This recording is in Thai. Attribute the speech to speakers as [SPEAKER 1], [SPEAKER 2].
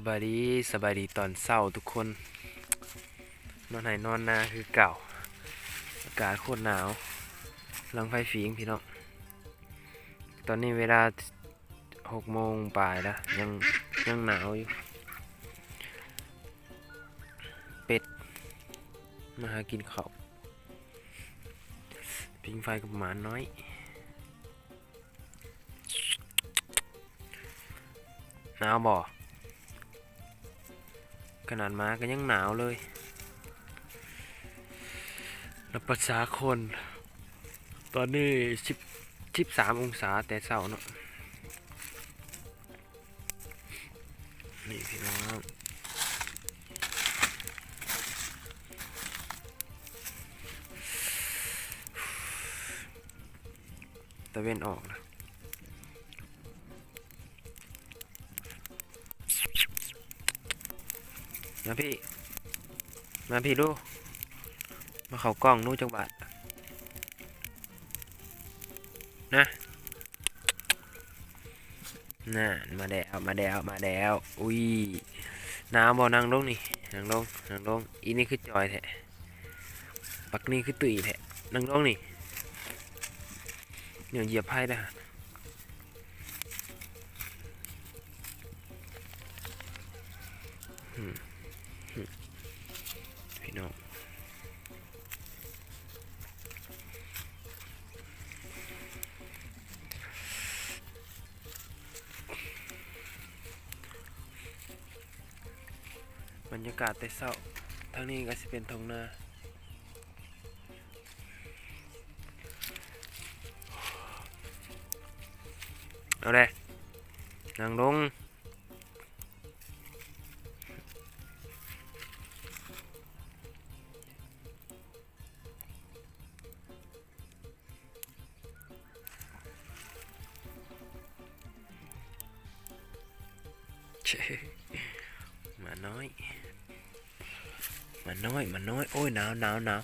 [SPEAKER 1] สบายดีสบายดีตอนเศร้าทุกคน นอนไหนนอนนาคือเก่า อากาศโคตรหนาวลังไฟฟิงพี่น้อง ตอนนี้เวลาหกโมงปลายแล้วยังยังหนาวอยู่ เป็ด มาหากินขาวพิงไฟกับหมาน้อยหนาวบ่ ขนาดม้าก็ยังหนาวเลยแล้วภาษาคน ตอนนี้สิบสิบสามองศาแต่เช้าเนาะนี่พี่น้องตะเวนออกนะ มาพี่ มาพี่ดู มาเขากล้องนู้จังหวัดนะน่ะมาแดวมาแดวมาแดวอุ้ยน้ำบ่นางลงนี่นางลงนางลงอีนี่คือจอยแท้ปักนี่คือตุยแท้นางลงนี่เดี๋ยวเหยียบไพ่ได้อืม พี่น้องบรรยากาศแต่เศร้าทางนี้ก็จะเป็นทงนาเอาเลยนางลง มาน้อย มาน้อย มาน้อย โอ้ยหนาวหนาวหนาว